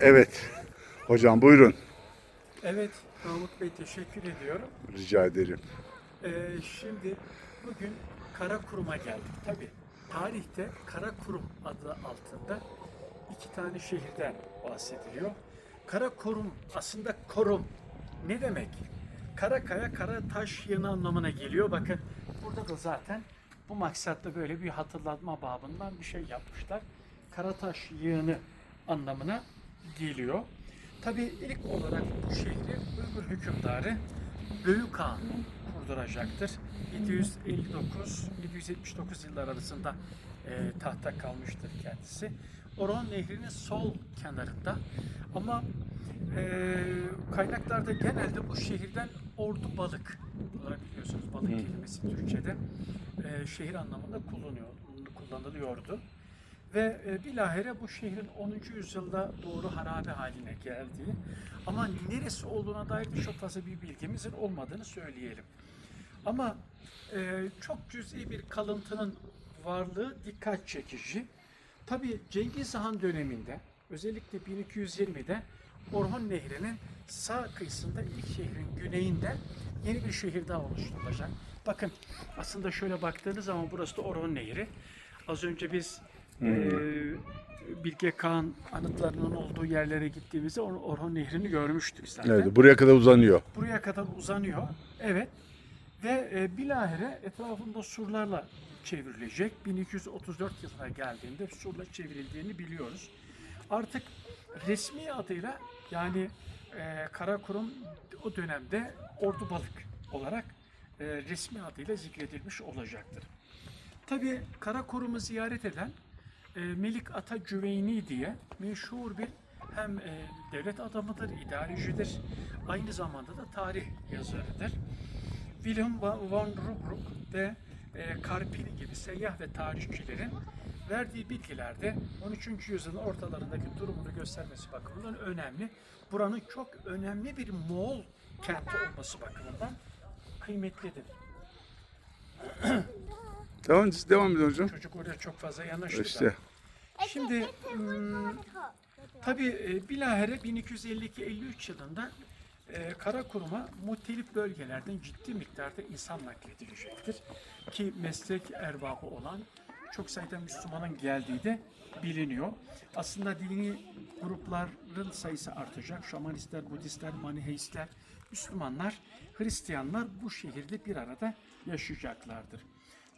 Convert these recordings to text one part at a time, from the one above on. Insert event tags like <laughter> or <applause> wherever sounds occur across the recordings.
Evet. Hocam buyurun. Evet, Mahmut Bey teşekkür ediyorum. Rica ederim. Ee, şimdi bugün Karakurum'a geldik. Tabii tarihte Karakurum adı altında iki tane şehirden bahsediliyor. Karakurum aslında korum ne demek? Karakaya, kara taş yığını anlamına geliyor. Bakın burada da zaten bu maksatla böyle bir hatırlatma babından bir şey yapmışlar. Karataş yığını anlamına geliyor. Tabii ilk olarak bu şehri Uygur hükümdarı Büyük Han kurduracaktır. 759-779 yıllar arasında e, tahta kalmıştır kendisi. Oron Nehri'nin sol kenarında ama e, kaynaklarda genelde bu şehirden ordu balık olarak biliyorsunuz balık kelimesi Türkçe'de e, şehir anlamında kullanıyor, kullanılıyordu. Ve e, bilahare bu şehrin 10. yüzyılda doğru harabe haline geldiği ama neresi olduğuna dair de çok fazla bir bilgimizin olmadığını söyleyelim. Ama e, çok cüz'i bir kalıntının varlığı dikkat çekici. Tabi Cengiz Han döneminde özellikle 1220'de Orhun Nehri'nin sağ kıyısında ilk şehrin güneyinde yeni bir şehir daha oluşturulacak. Bakın aslında şöyle baktığınız zaman burası da Orhun Nehri. Az önce biz e, Bilge Kağan anıtlarının olduğu yerlere gittiğimizde Or- Orhun Nehri'ni görmüştük zaten. Evet, buraya kadar uzanıyor. Buraya kadar uzanıyor. Evet. Ve e, bilahare etrafında surlarla çevrilecek. 1234 yılına geldiğinde surla çevrildiğini biliyoruz. Artık resmi adıyla yani e, Karakurum o dönemde Ordu Balık olarak e, resmi adıyla zikredilmiş olacaktır. Tabi Karakurum'u ziyaret eden e, Melik Ata Cüveyni diye meşhur bir hem e, devlet adamıdır, idarecidir, aynı zamanda da tarih yazarıdır. William Va- van Rubruck ve e, gibi seyyah ve tarihçilerin verdiği bilgilerde 13. yüzyılın ortalarındaki durumunu göstermesi bakımından önemli. Buranın çok önemli bir Moğol kenti olması bakımından kıymetlidir. <clears throat> Tamam siz devam edin hocam. Çocuk oraya çok fazla yanaştı. da. İşte. Şimdi hmm, tabii e, bilahare 1252-53 yılında e, Karakurum'a muhtelif bölgelerden ciddi miktarda insan nakledilecektir. Ki meslek erbabı olan çok sayıda Müslümanın geldiği de biliniyor. Aslında dini grupların sayısı artacak. Şamanistler, Budistler, Maniheistler, Müslümanlar, Hristiyanlar bu şehirde bir arada yaşayacaklardır.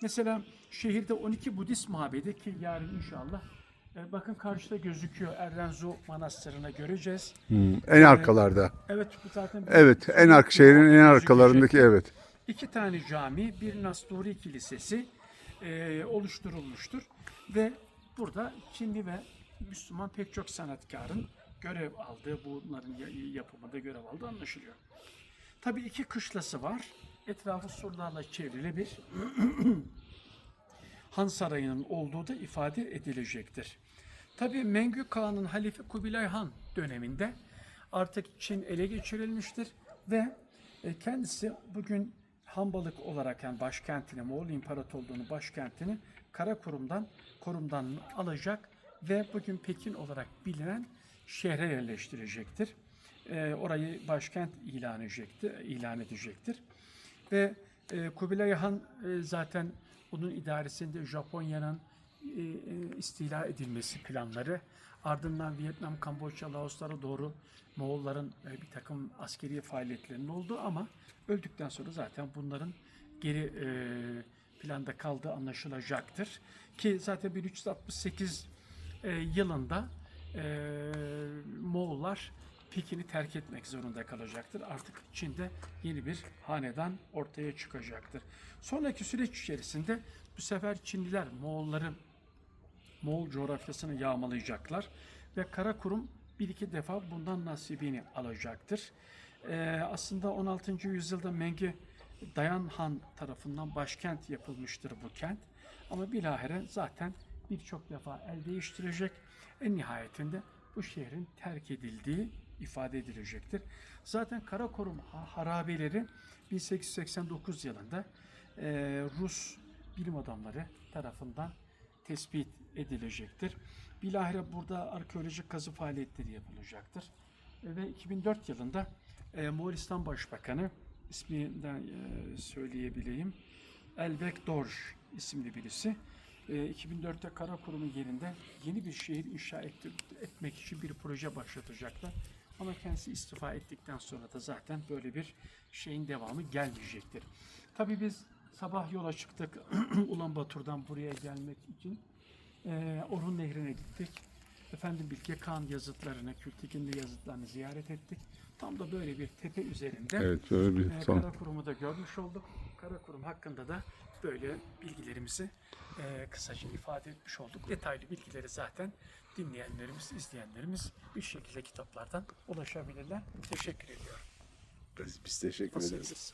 Mesela şehirde 12 Budist mabedi ki yarın inşallah e, bakın karşıda gözüküyor Errenzu Manastırı'na göreceğiz. En arkalarda. Evet bu zaten Evet, en arka şehrin en arkalarındaki evet. İki tane cami, bir Nasturi Kilisesi e, oluşturulmuştur ve burada Çinli ve Müslüman pek çok sanatkarın görev aldığı, bunların ya- yapımında görev aldığı anlaşılıyor. Tabii iki kışlası var. Etrafı surlarla çevrili bir <clears throat> Han Sarayı'nın olduğu da ifade edilecektir. Tabii Mengü Kağan'ın halife Kubilay Han döneminde artık Çin ele geçirilmiştir ve e, kendisi bugün Hanbalık olarak yani başkentini, Moğol İmparatorluğu'nun başkentini Karakurum'dan, Kurum'dan alacak ve bugün Pekin olarak bilinen şehre yerleştirecektir. E, orayı başkent ilan edecektir, ilan edecektir. Ve e, Kubilay Han e, zaten bunun idaresinde Japonya'nın e, e, istila edilmesi planları, ardından Vietnam, Kamboçya, Laoslara doğru Moğolların e, bir takım askeri faaliyetlerinin olduğu ama öldükten sonra zaten bunların geri e, planda kaldığı anlaşılacaktır. Ki zaten 1368 e, yılında e, Moğollar Pekin'i terk etmek zorunda kalacaktır. Artık Çin'de yeni bir hanedan ortaya çıkacaktır. Sonraki süreç içerisinde bu sefer Çinliler Moğolların Moğol coğrafyasını yağmalayacaklar ve Karakurum bir iki defa bundan nasibini alacaktır. Ee, aslında 16. yüzyılda Mengi Dayan Han tarafından başkent yapılmıştır bu kent. Ama bilahare zaten birçok defa el değiştirecek. En nihayetinde bu şehrin terk edildiği ifade edilecektir. Zaten Karakorum ha- harabeleri 1889 yılında e, Rus bilim adamları tarafından tespit edilecektir. Bilahare burada arkeolojik kazı faaliyetleri yapılacaktır. E, Ve 2004 yılında e, Moğolistan Başbakanı isminden e, söyleyebileyim. Elbek Dorj isimli birisi. E, 2004'te Karakurum'un yerinde yeni bir şehir inşa etmek için bir proje başlatacaklar. Ama kendisi istifa ettikten sonra da zaten böyle bir şeyin devamı gelmeyecektir. Tabii biz sabah yola çıktık <clears throat> Ulan Batur'dan buraya gelmek için. E, Orhun Nehri'ne gittik. Efendim Bilge Kağan yazıtlarını, Kültekinli yazıtlarını ziyaret ettik. Tam da böyle bir tepe üzerinde Evet böyle bir e. Karakurum'u da görmüş olduk. Karakurum hakkında da böyle bilgilerimizi e, kısaca ifade etmiş olduk. Detaylı bilgileri zaten dinleyenlerimiz, izleyenlerimiz bir şekilde kitaplardan ulaşabilirler. Teşekkür ediyorum. Biz, biz teşekkür ederiz.